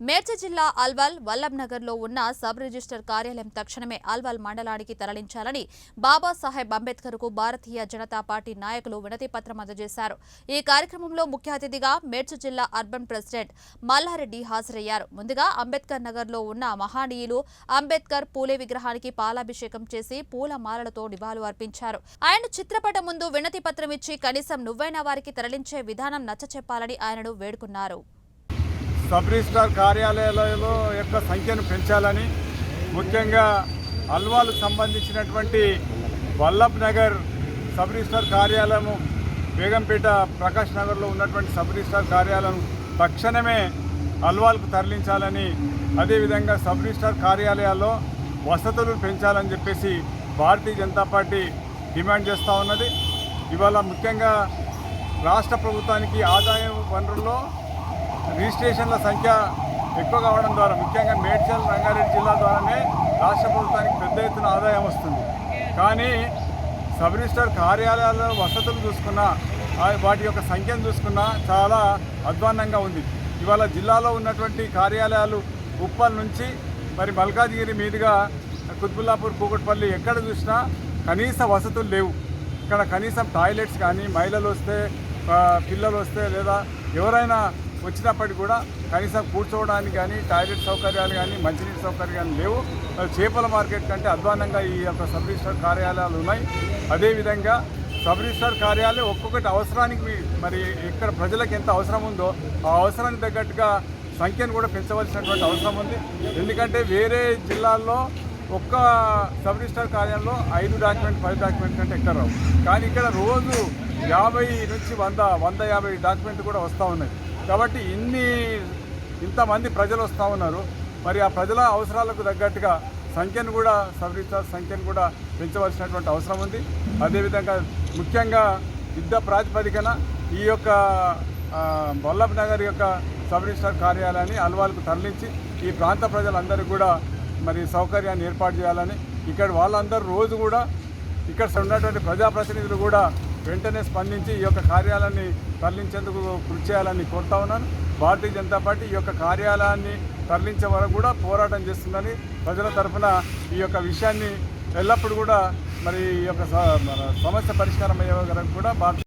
మేడ్చల్ జిల్లా అల్వాల్ వల్లభ్ ఉన్న sub register కార్యాలయం తక్షణమే అల్వాల్ మండలానికి తరలించాలని బాబాసాహెబ్ అంబేద్కర్కు భారతీయ జనతా పార్టీ నాయకులు వినతి పత్రం అందజేశారు. ఈ కార్యక్రమంలో ముఖ్య అతిథిగా మేడ్చల్ జిల్లా అర్బన్ ప్రెసిడెంట్ మల్లారెడ్డి హాజరయ్యారు. ముందుగా అంబేద్కర్ నగర్లో ఉన్న మహానీయులు అంబేద్కర్ పూలే విగ్రహానికి పాలాభిషేకం చేసి పూలమాలలతో నివాళు నివాళులు అర్పించారు. ఆయన చిత్రపటం ముందు వినతి పత్రం ఇచ్చి కనీసం నువ్వైన వారికి తరలించే విధానం నచ్చచెప్పాలని ఆయనను వేడుకున్నారు. సబ్ రిజిస్ట్రార్ కార్యాలయాలలో యొక్క సంఖ్యను పెంచాలని ముఖ్యంగా అల్వాలు సంబంధించినటువంటి వల్లభ్ నగర్ సబ్ రిజిస్ట్రార్ కార్యాలయము బేగంపేట ప్రకాష్ నగర్లో ఉన్నటువంటి సబ్ రిజిస్ట్రార్ కార్యాలయం తక్షణమే అల్వాల్కు తరలించాలని అదేవిధంగా సబ్ రిజిస్ట్రార్ కార్యాలయాల్లో వసతులు పెంచాలని చెప్పేసి భారతీయ జనతా పార్టీ డిమాండ్ చేస్తూ ఉన్నది. ఇవాళ ముఖ్యంగా రాష్ట్ర ప్రభుత్వానికి ఆదాయ వనరుల్లో రిజిస్ట్రేషన్ల సంఖ్య ఎక్కువ కావడం ద్వారా ముఖ్యంగా మేడ్చల్ రంగారెడ్డి జిల్లా ద్వారానే రాష్ట్ర ప్రభుత్వానికి పెద్ద ఎత్తున ఆదాయం వస్తుంది. కానీ సబ్ రిజిస్టర్ కార్యాలయాల్లో వసతులు చూసుకున్నా వాటి యొక్క సంఖ్యను చూసుకున్నా చాలా అధ్వాన్నంగా ఉంది. ఇవాళ జిల్లాలో ఉన్నటువంటి కార్యాలయాలు ఉప్పల్ నుంచి మరి మల్కాజ్గిరి మీదుగా కుత్బుల్లాపూర్ కూకట్పల్లి ఎక్కడ చూసినా కనీస వసతులు లేవు. ఇక్కడ కనీసం టాయిలెట్స్ కానీ మహిళలు వస్తే పిల్లలు వస్తే లేదా ఎవరైనా వచ్చినప్పటికీ కూడా కనీసం కూర్చోవడానికి కానీ టాయిలెట్ సౌకర్యాలు కానీ మంచినీటి సౌకర్యాలు కానీ లేవు. చేపల మార్కెట్ కంటే అధ్వానంగా ఈ యొక్క సబ్ రిజిస్టర్ కార్యాలయాలు ఉన్నాయి. అదేవిధంగా సబ్ రిజిస్టర్ కార్యాలయం ఒక్కొక్కటి అవసరానికి మరి ఇక్కడ ప్రజలకు ఎంత అవసరం ఉందో ఆ అవసరానికి తగ్గట్టుగా సంఖ్యను కూడా పెంచవలసినటువంటి అవసరం ఉంది. ఎందుకంటే వేరే జిల్లాల్లో ఒక్క సబ్ రిజిస్టర్ కార్యాలయంలో ఐదు డాక్యుమెంట్ పది డాక్యుమెంట్ కంటే ఎక్కడ రావు. కానీ ఇక్కడ రోజు యాభై నుంచి వంద వంద యాభై డాక్యుమెంట్ కూడా వస్తూ ఉన్నాయి. కాబట్టి ఇన్ని ఇంతమంది ప్రజలు వస్తూ ఉన్నారు. మరి ఆ ప్రజల అవసరాలకు తగ్గట్టుగా సంఖ్యను కూడా సబ్ సంఖ్యను కూడా పెంచవలసినటువంటి అవసరం ఉంది. అదేవిధంగా ముఖ్యంగా యుద్ధ ప్రాతిపదికన ఈ యొక్క వల్లభ వల్లభ్ నగర్ యొక్క సబ్ రిజిస్టర్ కార్యాలయాన్ని అల్వాల్కు తరలించి ఈ ప్రాంత ప్రజలందరికీ కూడా మరి సౌకర్యాన్ని ఏర్పాటు చేయాలని ఇక్కడ వాళ్ళందరూ రోజు కూడా ఇక్కడ ఉన్నటువంటి ప్రజాప్రతినిధులు కూడా వెంటనే స్పందించి ఈ యొక్క కార్యాలయాన్ని తరలించేందుకు కృషి చేయాలని కోరుతా ఉన్నాను. భారతీయ జనతా పార్టీ ఈ యొక్క కార్యాలయాన్ని తరలించే వరకు కూడా పోరాటం చేస్తుందని ప్రజల తరఫున ఈ యొక్క విషయాన్ని ఎల్లప్పుడూ కూడా మరి ఈ యొక్క స- మన సమస్య పరిష్కారం అయ్యే వరకు కూడా భారత